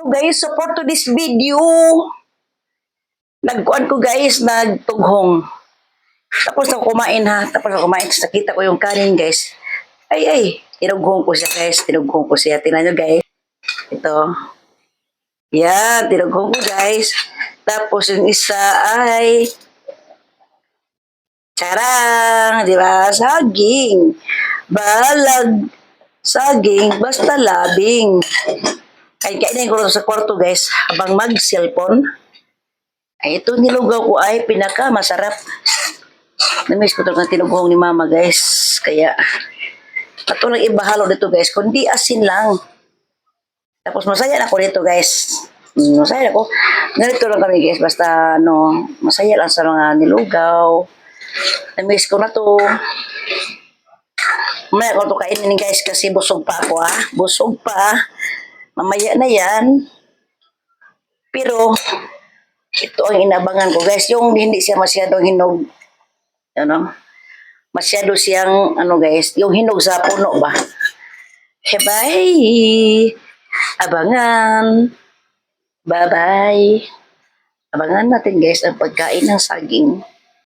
Guys, support to this video. Nagkuan ko guys, nagtughong. Tapos ako kumain ha. Tapos ako kumain. Tapos nakita ko yung kanin guys. Ay ay, tinughong ko siya guys. Tinughong ko siya. Tingnan nyo guys. Ito. Yan, tinughong ko guys. Tapos yung isa ay Charang, di ba? Saging. Balag. Saging, basta labing. Ay, kainin ko sa kwarto, guys. Habang mag-cellphone. Ay, ito nilugaw ko ay pinaka masarap. Namiss ko ito ng tinubuhong ni mama, guys. Kaya, ito lang ibahalo dito, guys. Kundi asin lang. Tapos masaya na ako dito, guys. Mm, Masaya ako. Ganito lang kami, guys. Basta, ano, masaya lang sa mga nilugaw. Namiss ko na to. Mamaya ko to kainin guys kasi busog pa ako ha. Busog pa. Mamaya na yan. Pero, ito ang inabangan ko guys. Yung hindi siya masyadong hinog. Ano? Masyado siyang, ano guys, yung hinog sa puno ba? Bye! Abangan! Bye-bye! Abangan natin guys ang pagkain ng saging.